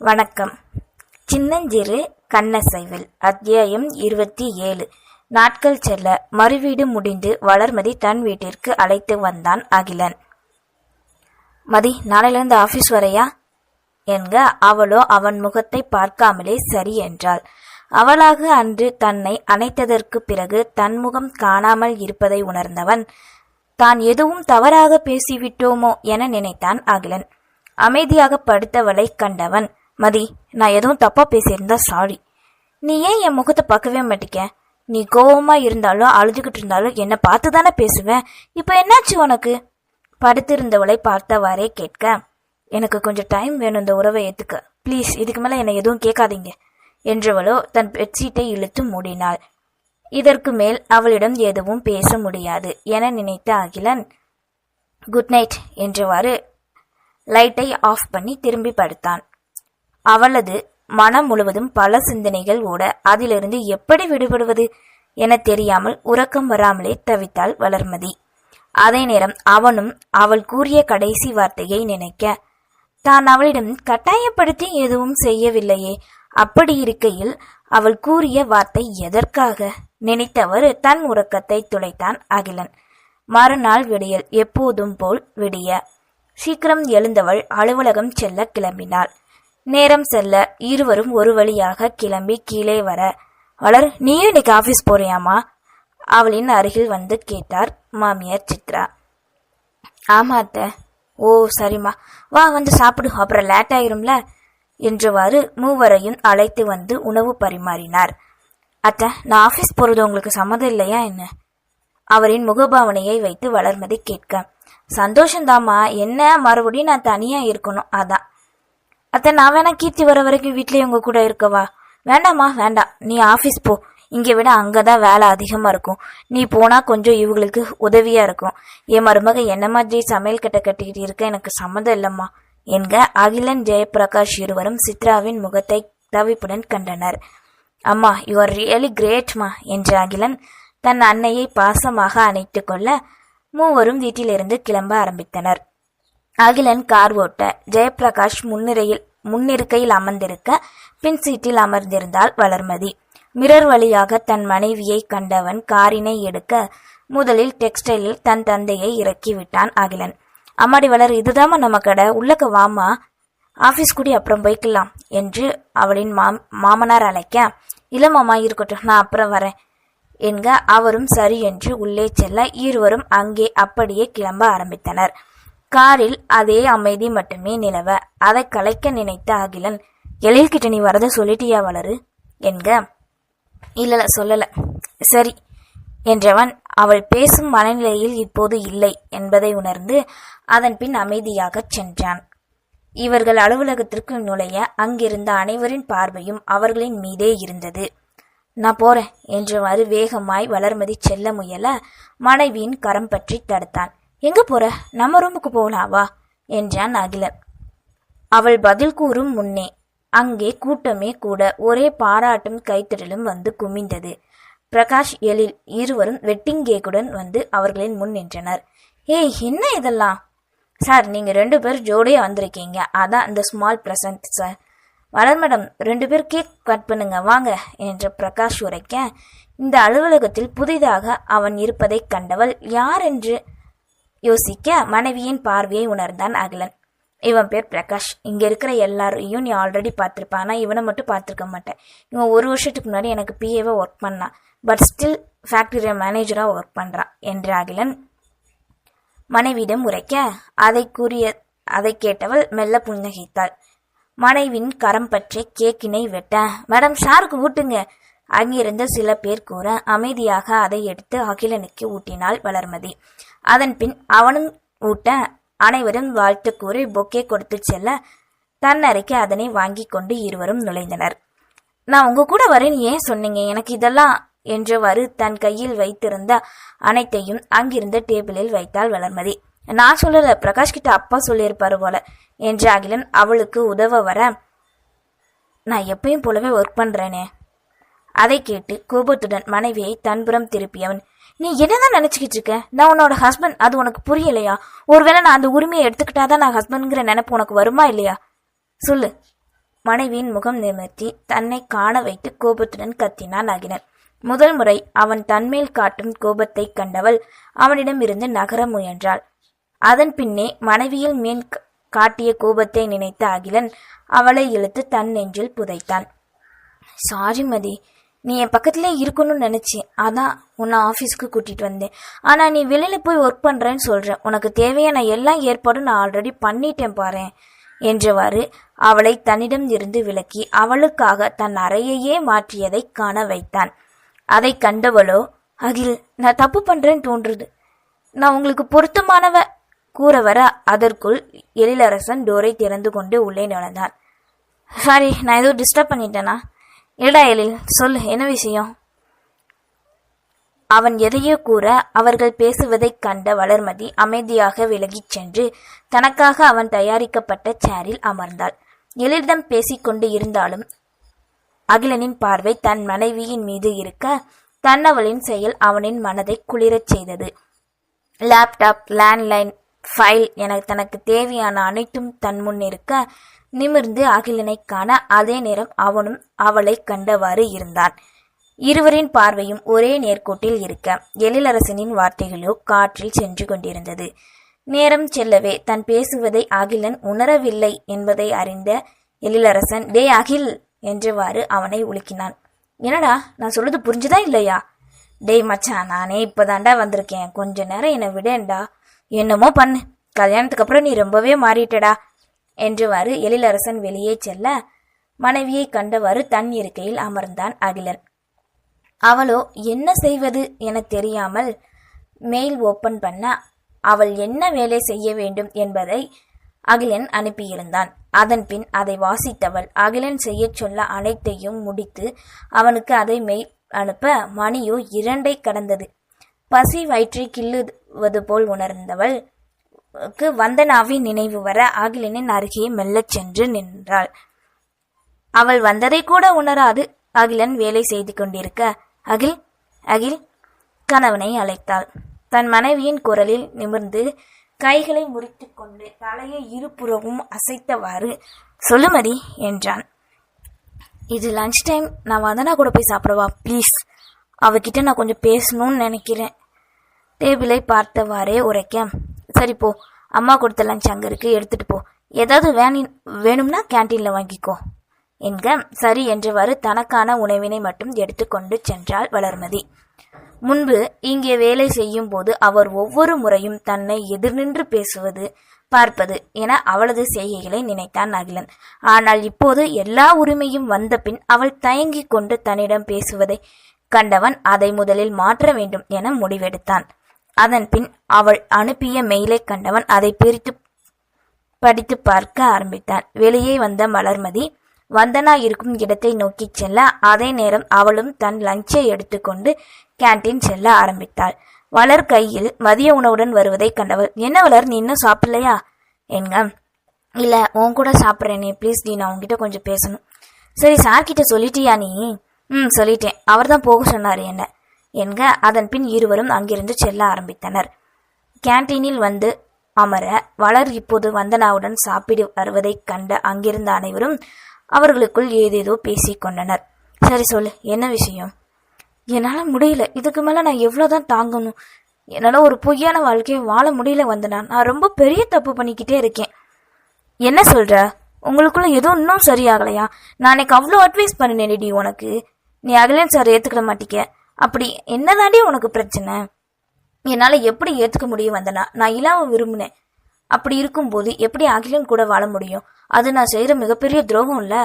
வணக்கம். சின்னஞ்சிறு கண்ணசைவில் அத்தியாயம் இருபத்தி ஏழு. நாட்கள் செல்ல மறுவீடு முடிந்து வளர்மதி தன் வீட்டிற்கு அழைத்து வந்தான் அகிலன். மதி நாளையிலிருந்து ஆபீஸ் வரையா? என்க அவளோ அவன் முகத்தை பார்க்காமலே சரி என்றாள். அவளாக அன்று தன்னை அணைத்ததற்கு பிறகு தன் முகம் காணாமல் இருப்பதை உணர்ந்தவன் தான் எதுவும் தவறாக பேசிவிட்டோமோ என நினைத்தான் அகிலன். அமைதியாக படுத்தவளை கண்டவன் மதி நான் எதுவும் தப்பா பேசியிருந்தா சாரி நீ ஏன் என் முகத்தை பார்க்கவே மாட்டிக்க நீ கோவமா இருந்தாலும் அழுதுகிட்டு இருந்தாலும் என்னை பார்த்து தானே பேசுவேன் இப்போ என்னாச்சு உனக்கு? படுத்திருந்தவளை பார்த்தவாறே கேட்க எனக்கு கொஞ்சம் டைம் வேணும் இந்த உறவை ஏத்துக்க. ப்ளீஸ் இதுக்கு மேல என்னை எதுவும் கேட்காதீங்க என்றவளோ தன் பெட்ஷீட்டை இழுத்து மூடினாள். இதற்கு மேல் அவளிடம் எதுவும் பேச முடியாது என நினைத்த அகிலன் குட் நைட் என்றவாறு லைட்டை ஆஃப் பண்ணி திரும்பி படுத்தான். அவளது மனம் முழுவதும் பல சிந்தனைகள் ஓட அதிலிருந்து எப்படி விடுபடுவது என தெரியாமல் உறக்கம் வராமலே தவித்தாள் வளர்மதி. அதே நேரம் அவனும் அவள் கூறிய கடைசி வார்த்தையை நினைக்க தான் அவளிடம் கட்டாயப்படுத்தி எதுவும் செய்யவில்லையே. அப்படி இருக்கையில் அவள் கூறிய வார்த்தை எதற்காக? நினைத்தவர் தன் உறக்கத்தை துளைத்தான் அகிலன். மறுநாள் விடியல் எப்போதும் போல் விடிய. சீக்கிரம் எழுந்தவள் அலுவலகம் செல்ல கிளம்பினாள். நேரம் செல்ல இருவரும் ஒரு வழியாக கிளம்பி கீழே வர வளர் நீயும் இன்னைக்கு ஆபீஸ் போறியாமா அவளின் அருகில் வந்து கேட்டார் மாமியார் சித்ரா. ஆமா அத்தை. ஓ சரிம்மா. வா வந்து சாப்பிடு. அப்புறம் லேட் ஆயிரும்ல? என்றவாறு மூவரையும் அழைத்து வந்து உணவு பரிமாறினார். அத்தை நான் ஆபீஸ் போறது உங்களுக்கு சம்மதம் இல்லையா என்ன? அவரின் முகபாவனையை வைத்து வளர்மதி கேட்க சந்தோஷந்தாம்மா என்ன? மறுபடியும் நான் தனியா இருக்கணும். அதான். அத்தை நான் வேணா கீர்த்தி வர வரைக்கும் வீட்லயே உங்க கூட இருக்கவா? வேண்டாம்மா வேண்டாம். நீ ஆபீஸ் போ. இங்க விட அங்கதான் வேலை அதிகமா இருக்கும். நீ போனா கொஞ்சம் இவங்களுக்கு உதவியா இருக்கும். என் மருமக என்ன மாதிரி சமையல் கட்ட கட்டிக்கிட்டு இருக்க எனக்கு சம்மதம் இல்லம்மா. என்க அகிலன் ஜெயபிரகாஷ் இருவரும் சித்ராவின் முகத்தை தவிப்புடன் கண்டனர். அம்மா யூ ஆர் ரியலி கிரேட்மா என்ற அகிலன் தன் அன்னையை பாசமாக அணைத்து கொள்ள மூவரும் வீட்டிலிருந்து கிளம்ப ஆரம்பித்தனர். அகிலன் கார் ஓட்ட ஜெயபிரகாஷ் முன்னிரையில் முன்னிருக்கையில் அமர்ந்திருக்க பின் சீட்டில் அமர்ந்திருந்தாள் வளர்மதி. மிரர் வழியாக தன் மனைவியை கண்டவன் காரினை எடுக்க முதலில் டெக்ஸ்டைலில் தன் தந்தையை இறக்கி விட்டான் அகிலன். அம்மாடி வளர் இதுதாம்மா நம்ம கடை. உள்ளக்க வாமா ஆபீஸ் கூடி அப்புறம் போய்க்கலாம் என்று அவளின் மாம் மாமனார் அழைக்க இல்ல மாமா இருக்கட்டும் நான் அப்புறம் வரேன் என்க அவரும் சரி என்று உள்ளே செல்ல இருவரும் அங்கே அப்படியே கிளம்ப ஆரம்பித்தனர். காரில் அதே அமைதி மட்டுமே நிலவ அதை கலைக்க நினைத்த அகிலன் எழில்கிட்ட நீ வரத சொல்லிட்டியா வளரு? என்க. இல்லல சொல்லல. சரி என்றவன் அவள் பேசும் மனநிலையில் இப்போது இல்லை என்பதை உணர்ந்து அதன் பின் அமைதியாகச் சென்றான். இவர்கள் அலுவலகத்திற்கு நுழைய அங்கிருந்த அனைவரின் பார்வையும் அவர்களின் மீதே இருந்தது. நான் போறேன் என்றவாறு வேகமாய் வளர்மதி செல்ல முயல மனைவியின் கரம் பற்றி தடுத்தான். எங்க போற? நம்ம ரூமுக்கு போகலாம் வா என்றான் அகிலன் அவள் பதில் கூறும் முன்னே அங்கே கூட்டமே கூட ஒரே பாராட்டும் கைத்தறலும் வந்து குமிந்தது. பிரகாஷ் எழில் இருவரும் வெட்டிங் கேக்குடன் வந்து அவர்களின் முன் நின்றனர். ஏய் என்ன இதெல்லாம்? சார் நீங்க ரெண்டு பேர் ஜோடியா வந்திருக்கீங்க. அதான் இந்த ஸ்மால் பிரசன்ட் சார். வளர் மேடம் ரெண்டு பேர் கேக் கட் பண்ணுங்க வாங்க என்று பிரகாஷ் உரைக்க இந்த அலுவலகத்தில் புதிதாக அவன் இருப்பதைக் கண்டவள் யார் என்று யோசிக்க மனைவியின் பார்வையை உணர்ந்தான் அகிலன். இவன் பேர் பிரகாஷ். இங்க இருக்கிற எல்லாரையும் நீ ஆல்ரெடி பார்த்துருப்பான். ஆனால் இவனை மட்டும் பார்த்துருக்க மாட்டேன். இவன் ஒரு வருஷத்துக்கு முன்னாடி எனக்கு பிஏவை ஒர்க் பண்ணான். பட் ஸ்டில் ஃபேக்டரிய மேனேஜரா ஒர்க் பண்ணுறான் என்று அகிலன் மனைவியிடம் உரைக்க அதை கூறிய அதை கேட்டவள் மெல்ல புன்னகைத்தாள். மனைவின் கரம் பற்றி கேக்கினை வெட்ட மேடம் ஷாருக்கு ஊட்டுங்க. அங்கிருந்த சில பேர் கூற அமைதியாக அதை எடுத்து அகிலனுக்கு ஊட்டினாள் வளர்மதி. அதன் பின் அவனும் ஊட்ட அனைவரும் வாழ்த்து கூறி பொக்கே கொடுத்து செல்ல தன் அறைக்கு அதனை வாங்கி கொண்டு இருவரும் நுழைந்தனர். நான் உங்க கூட வரேன் ஏன் சொன்னீங்க? எனக்கு இதெல்லாம் என்றவாறு தன் கையில் வைத்திருந்த அனைத்தையும் அங்கிருந்த டேபிளில் வைத்தாள் வளர்மதி. நான் சொல்லல பிரகாஷ் கிட்ட அப்பா சொல்லியிருப்பாரு போல என்று அகிலன் அவளுக்கு உதவ வர நான் எப்பயும் போலவே ஒர்க் பண்றேனே அதை கேட்டு கோபத்துடன் மனைவியை தன்புறம் திருப்பியவன் நீ என்னதான் நினைச்சுக்கிட்டு இருக்க? நான் உன்னோட ஹஸ்பண்ட் அது உனக்கு புரியலையா? ஒருவேளை நான் அந்த உரிமையை எடுத்துக்கிட்டாதான் நான் ஹஸ்பண்ட்ங்கிற நினைப்பு உனக்கு வருமா இல்லையா? சொல்லு. மனைவியின் முகம் நிமிர்த்தி தன்னை காண வைத்து கோபத்துடன் கத்தினான் அகிலன். முதல் முறை அவன் தன்மேல் காட்டும் கோபத்தை கண்டவள் அவனிடமிருந்து நகர முயன்றாள். அதன் பின்னே மனைவியில் மேல் காட்டிய கோபத்தை நினைத்த அகிலன் அவளை இழுத்து தன் நெஞ்சில் புதைத்தான். சாரி மதி நீ என் பக்கத்துலேயே இருக்கணும்னு நினச்சேன். அதான் உன்னை ஆஃபீஸ்க்கு கூட்டிகிட்டு வந்தேன். ஆனால் நீ வெளியில் போய் ஒர்க் பண்ணுறேன்னு சொல்கிறேன் உனக்கு தேவையான எல்லா ஏற்பாடும் நான் ஆல்ரெடி பண்ணிட்டேன் பாரு என்றவாறு அவளை தன்னிடம் இருந்து விலக்கி அவளுக்காக தன் அறையையே மாற்றியதை காண வைத்தான். அதை கண்டவளோ அகில் நான் தப்பு பண்ணுறேன்னு தோன்றுது. நான் உங்களுக்கு பொருத்தமானவ கூற வர அதற்குள் எழிலரசன் டோரை திறந்து கொண்டு உள்ளே நுழைந்தான் சாரி நான் ஏதோ டிஸ்டர்ப் பண்ணிட்டேனா? இல்லடா எழில் சொல் என்ன விஷயம்? அவன் எதையோ கூற அவர்கள் பேசுவதைக் கண்ட வளர்மதி அமைதியாக விலகிச் சென்று தனக்காக அவன் தயாரிக்கப்பட்ட சேரில் அமர்ந்தாள். எழிலிடம் பேசிக்கொண்டு இருந்தாலும் அகிலனின் பார்வை தன் மனைவியின் மீது இருக்க தன்னவளின் செயல் அவனின் மனதை குளிரச் செய்தது. லேப்டாப் லேண்ட்லைன் ஃபைல் என தனக்கு தேவையான அனைத்தும் தன் முன் இருக்க நிமிர்ந்து அகிலனை காண அதே நேரம் அவனும் அவளை கண்டவாறு இருந்தான். இருவரின் பார்வையும் ஒரே நேர்கோட்டில் இருக்க எழிலரசனின் வார்த்தைகளோ காற்றில் சென்று கொண்டிருந்தது. நேரம் செல்லவே தன் பேசுவதை அகிலன் உணரவில்லை என்பதை அறிந்த எழிலரசன் டே அகில் என்றவாறு அவனை உலுக்கினான். என்னடா நான் சொல்றது புரிஞ்சுதா இல்லையா? டேய் மச்சான் நானே இப்போதாண்டா வந்திருக்கேன். கொஞ்ச நேரம் என்னை விடேன்டா. என்னமோ பண்ணு. கல்யாணத்துக்கு அப்புறம் நீ ரொம்பவே மாறிட்டடா என்றுவாறு எழிலரசன் வெளியே செல்ல மனைவியை கண்டவாறு தன் இருக்கையில் அமர்ந்தான் அகிலன் அவளோ என்ன செய்வது என தெரியாமல் மெயில் ஓபன் பண்ண அவள் என்ன வேலை செய்ய வேண்டும் என்பதை அகிலன் அனுப்பியிருந்தான். அதன் பின் அதை வாசித்தவள் அகிலன் செய்யச் சொல்ல அனைத்தையும் முடித்து அவனுக்கு அதை மெயில் அனுப்ப மணியோ இரண்டை கடந்தது. பசி வயிற்றை கிள்ளுவது போல் உணர்ந்தவள் க்கு வந்தனாவின் நினைவு வர அகிலனின் அருகே மெல்லச் சென்று நின்றாள். அவள் வந்ததை கூட உணராது. அகிலன் வேலை செய்து கொண்டிருக்க அகில் அகில் கணவனை அழைத்தாள். தன் மனைவியின் குரலில் நிமிர்ந்து கைகளை முறித்து கொண்டு தலையை இருபுறமும் அசைத்தவாறு சொல்லுமதி என்றான். இது லஞ்ச் டைம் நான் வந்தனா கூட போய் சாப்பிடவா? ப்ளீஸ் அவகிட்ட நான் கொஞ்சம் பேசணும்னு நினைக்கிறேன். டேபிளை பார்த்தவாறே உரைக்க. சரி போ. அம்மா கொடுத்த லஞ்ச் அங்கே இருக்கு. எடுத்துட்டு போ. ஏதாவது வேணி வேணும்னா கேன்டீனில் வாங்கிக்கோ. என்க சரி என்றவாறு தனக்கான உணவினை மட்டும் எடுத்துக்கொண்டு சென்றாள் வளர்மதி. முன்பு இங்கே வேலை செய்யும் போது அவர் ஒவ்வொரு முறையும் தன்னை எதிர்நின்று பேசுவது பார்ப்பது என அவளது செய்கைகளை நினைத்தான் அகிலன். ஆனால் இப்போது எல்லா உரிமையும் வந்த பின் அவள் தயங்கிக் கொண்டு தன்னிடம் பேசுவதை கண்டவன் அதை முதலில் மாற்ற வேண்டும் என முடிவெடுத்தான். அதன் பின் அவள் அனுப்பிய மெயிலை கண்டவன் அதை பிரித்து படித்து பார்க்க ஆரம்பித்தான். வெளியே வந்த மலர்மதி வந்தனா இருக்கும் இடத்தை நோக்கிச் செல்ல அதே நேரம் அவளும் தன் லஞ்சை எடுத்துக்கொண்டு கேண்டீன் செல்ல ஆரம்பித்தாள். வளர் கையில் மதிய உணவுடன் வருவதை கண்டவள் என்ன வளர் நீ இன்னும் சாப்பிடலையா? என்க இல்ல உன் கூட சாப்பிட்றேனே ப்ளீஸ் டி நான் உங்ககிட்ட கொஞ்சம் பேசணும். சரி சார் கிட்ட சொல்லிட்டியா நீ? ம் சொல்லிட்டேன். அவர் தான் போக சொன்னார் என்ன. என்க அதன் பின் இருவரும் அங்கிருந்து செல்ல ஆரம்பித்தனர். கேண்டீனில் வந்து அமர வளர் இப்போது வந்தனாவுடன் சாப்பிடு வருவதைக் கண்ட அங்கிருந்த அனைவரும் அவர்களுக்குள் ஏதேதோ பேசிக்கொண்டனர் சரி சொல்லு என்ன விஷயம்? என்னால் முடியல. இதுக்கு மேலே நான் எவ்வளோதான் தாங்கணும். என்னால் ஒரு பொய்யான வாழ்க்கையை வாழ முடியல வந்தனா நான் ரொம்ப பெரிய தப்பு பண்ணிக்கிட்டே இருக்கேன். என்ன சொல்கிற உங்களுக்குள்ள எதுவும் இன்னும் சரியாகலையா? நான் எனக்கு அவ்வளோ அட்வைஸ் பண்ணினேன்டி உனக்கு. நீ அகிலன் சார் ஏற்றுக்கிட மாட்டிக்க அப்படி என்னதாண்டி உனக்கு பிரச்சனை? என்னால் எப்படி ஏற்றுக்க முடியும் வந்தனா? நான் இல்லாமல் விரும்பினேன். அப்படி இருக்கும்போது எப்படி அகிலன் கூட வாழ முடியும்? அது நான் செய்கிற மிகப்பெரிய துரோகம் இல்லை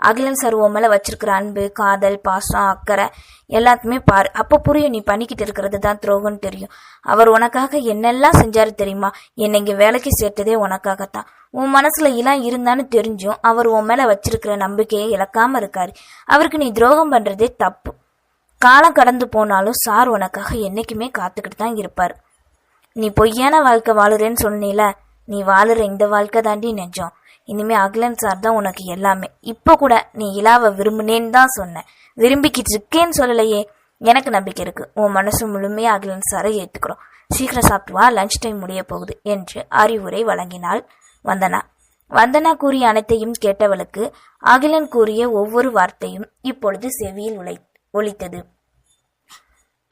அகிலன் சார் உன் மேலே வச்சிருக்கிற அன்பு காதல் பாசம் அக்கறை எல்லாத்தையுமே பாரு. அப்போ புரியும் நீ பண்ணிக்கிட்டு இருக்கிறது தான் துரோகம்னு தெரியும். அவர் உனக்காக என்னெல்லாம் செஞ்சாரு தெரியுமா? என்னை இங்கே வேலைக்கு சேர்த்ததே உனக்காகத்தான். உன் மனசுல இலாம் இருந்தான்னு தெரிஞ்சும் அவர் உன் மேலே வச்சிருக்கிற நம்பிக்கையை இழக்காம இருக்காரு. அவருக்கு நீ துரோகம் பண்றதே தப்பு. காலம் கடந்து போனாலும் சார் உனக்காக என்னைக்குமே காத்துக்கிட்டு தான் இருப்பார். நீ பொய்யான வாழ்க்கை வாழுறேன்னு சொன்னீல? நீ வாழுற இந்த வாழ்க்கை தாண்டி நெஞ்சம் இனிமே அகிலன் சார் தான் உனக்கு எல்லாமே. இப்போ கூட நீ இலாவை விரும்புனேன்னு தான் சொன்னேன் விரும்பிக்கிட்டு இருக்கேன்னு சொல்லலையே. எனக்கு நம்பிக்கை இருக்கு. உன் மனசு முழுமையா அகிலன் சாரை ஏற்றுக்கிறோம் சீக்கிரம் சாப்பிட்டு வா. லஞ்ச் டைம் முடிய போகுது என்று அறிவுரை வழங்கினாள் வந்தனா. வந்தனா கூறிய அனைத்தையும் கேட்டவளுக்கு அகிலன் கூறிய ஒவ்வொரு வார்த்தையும் இப்பொழுது செவியில் உழை ஒழித்தது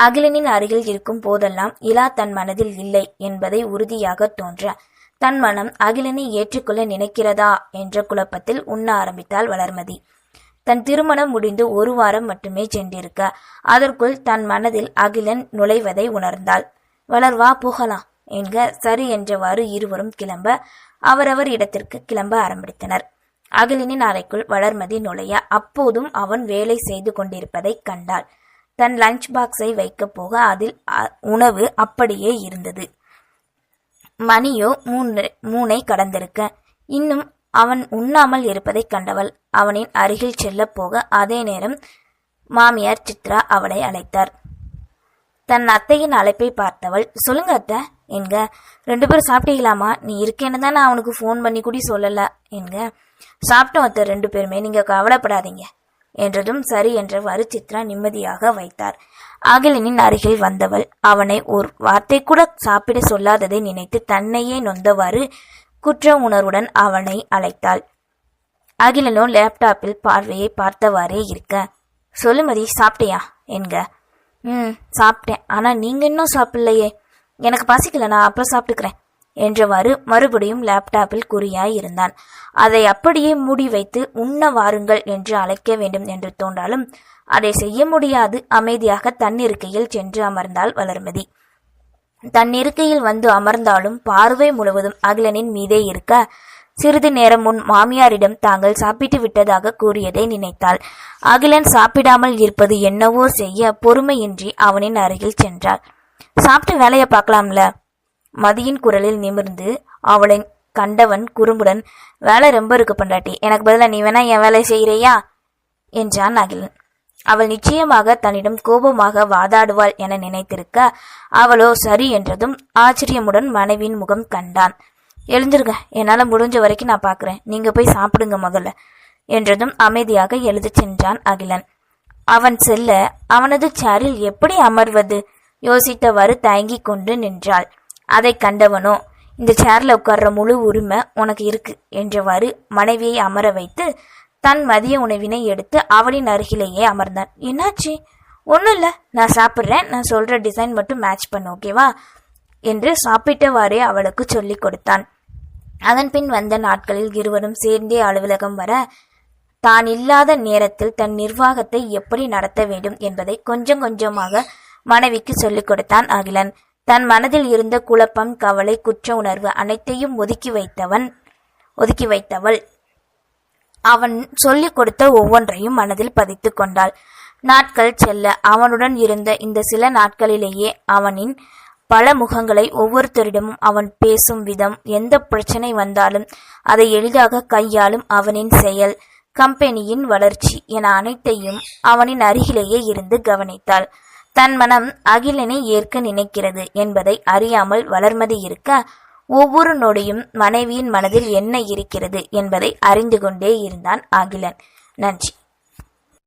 அகிலனின் அருகில் இருக்கும் போதெல்லாம் இலா தன் மனதில் இல்லை என்பதை உறுதியாக தோன்ற தன் மனம் அகிலனை ஏற்றுக்கொள்ள நினைக்கிறதா என்ற குழப்பத்தில் உண்ண ஆரம்பித்தாள் வளர்மதி. தன் திருமணம் முடிந்து ஒரு வாரம் மட்டுமே சென்றிருக்க அதற்குள் தன் மனதில் அகிலன் நுழைவதை உணர்ந்தாள். வளர்வா போகலாம் என்க சரி என்றவாறு இருவரும் கிளம்ப அவரவர் இடத்திற்கு கிளம்ப ஆரம்பித்தனர். அகிலனின் அறைக்குள் வளர்மதி நுழைய அப்போதும் அவன் வேலை செய்து கொண்டிருப்பதைக் கண்டாள். தன் லஞ்ச் பாக்ஸை வைக்கப் போக அதில் அ- உணவு அப்படியே இருந்தது. மணியோ மூன்று மூனை கடந்திருக்க. இன்னும் அவன் உண்ணாமல் இருப்பதைக் கண்டவள் அவனின் அருகில் செல்லப் போக அதே நேரம் மாமியார் சித்ரா அவளை அழைத்தார். தன் அத்தையின் அழைப்பை பார்த்தவள் சொல்லுங்க அத்தை என்க. ரெண்டு பேரும் சாப்பிட்டீங்களாமா நீ இருக்கேன்னு தான் நான் அவனுக்கு ஃபோன் பண்ணி கூடி சொல்லல என்க. சாப்பிட்டோம் அத்தை ரெண்டு பேருமே நீங்க கவலைப்படாதீங்க. என்றதும் சரி என்றவாறு சித்ரா நிம்மதியாக வைத்தார். அகிலனின் அருகில் வந்தவள். அவனை ஒரு வார்த்தை கூட சாப்பிட சொல்லாததை நினைத்து தன்னையே நொந்தவாறு குற்ற உணர்வுடன் அவனை அழைத்தாள். அகிலனோ லேப்டாப்பில் பார்வையை பார்த்தவாறே இருக்க சொல்லுமதி சாப்பிட்டியா? என்க. ம் சாப்பிட்டேன். ஆனா நீங்க இன்னும் சாப்பிடலையே. எனக்கு பசிக்கல நான் அப்புறம் சாப்பிட்டுக்கிறேன். என்றவாறு மறுபடியும் லேப்டாப்பில் குறியாயிருந்தான். அதை அப்படியே மூடி வைத்து உண்ண வாருங்கள் என்று அழைக்க வேண்டும் என்று தோன்றாலும் அதை செய்ய முடியாது. அமைதியாக தன்னிருக்கையில் சென்று அமர்ந்தாள் வளர்மதி. தன்னிருக்கையில் வந்து அமர்ந்தாலும் பார்வை முழுவதும் அகிலனின் மீதே இருக்க சிறிது நேரம் முன் மாமியாரிடம் தாங்கள் சாப்பிட்டு விட்டதாக கூறியதை நினைத்தாள். அகிலன் சாப்பிடாமல் இருப்பது என்னவோ செய்ய பொறுமையின்றி அவனின் அருகில் சென்றாள். சாப்பிட்டு வேலையை பார்க்கலாம்ல? மதியின் குரலில் நிமிர்ந்து அவளை கண்டவன் குறும்புடன் வேலை ரொம்ப இருக்கு பண்டாட்டி. எனக்கு பதிலாக நீ வேணா என் வேலை செய்கிறியா என்றான் அகிலன். அவள் நிச்சயமாக தன்னிடம் கோபமாக வாதாடுவாள் என நினைத்திருக்க அவளோ சரி என்றதும் ஆச்சரியமுடன் மனைவியின் முகம் கண்டான். எழுந்திருங்க. என்னால் முடிஞ்ச வரைக்கும் நான் பார்க்குறேன் நீங்கள் போய் சாப்பிடுங்க முதல்ல என்றதும் அமைதியாக எழுதிச் சென்றான் அகிலன். அவன் செல்ல அவனது சேரில் எப்படி அமர்வது? யோசித்தவாறு தயங்கிக் கொண்டு நின்றாள். அதை கண்டவனோ இந்த சேர்ல உட்கார்ற முழு உரிமை உனக்கு இருக்கு என்றவாறு மனைவியை அமர வைத்து தன் மதிய உணவினை எடுத்து அவளின் அருகிலேயே அமர்ந்தான். என்னாச்சு? ஒன்றும் இல்லை. நான் சாப்பிட்றேன். நான் சொல்கிற டிசைன் மட்டும் மேட்ச் பண்ணு ஓகேவா என்று சாப்பிட்டவாறே அவளுக்கு சொல்லிக் கொடுத்தான். அதன் பின் வந்த நாட்களில் இருவரும் சேர்ந்தே அலுவலகம் வர தான் இல்லாத நேரத்தில் தன் நிர்வாகத்தை எப்படி நடத்த வேண்டும் என்பதை கொஞ்சம் கொஞ்சமாக மனைவிக்கு சொல்லிக் கொடுத்தான் அகிலன். தன் மனதில் இருந்த குழப்பம் கவலை குற்ற உணர்வு அனைத்தையும் ஒதுக்கி வைத்தவன் ஒதுக்கி வைத்தவள். அவன் சொல்லிக் கொடுத்த ஒவ்வொன்றையும் மனதில் பதித்து கொண்டாள். நாட்கள் செல்ல அவனுடன் இருந்த இந்த சில நாட்களிலேயே அவனின் பல முகங்களை ஒவ்வொருத்தரிடமும் அவன் பேசும் விதம் எந்த பிரச்சனை வந்தாலும் அதை எளிதாக கையாளும் அவனின் செயல் கம்பெனியின் வளர்ச்சி என அனைத்தையும் அவனின் அருகிலேயே இருந்து கவனித்தாள். தன் மனம் அகிலனை ஏற்க நினைக்கிறது என்பதை அறியாமல் வளர்மதி இருக்க ஒவ்வொரு நொடியும் மனைவியின் மனதில் என்ன இருக்கிறது என்பதை அறிந்து கொண்டே இருந்தான் அகிலன். நன்றி.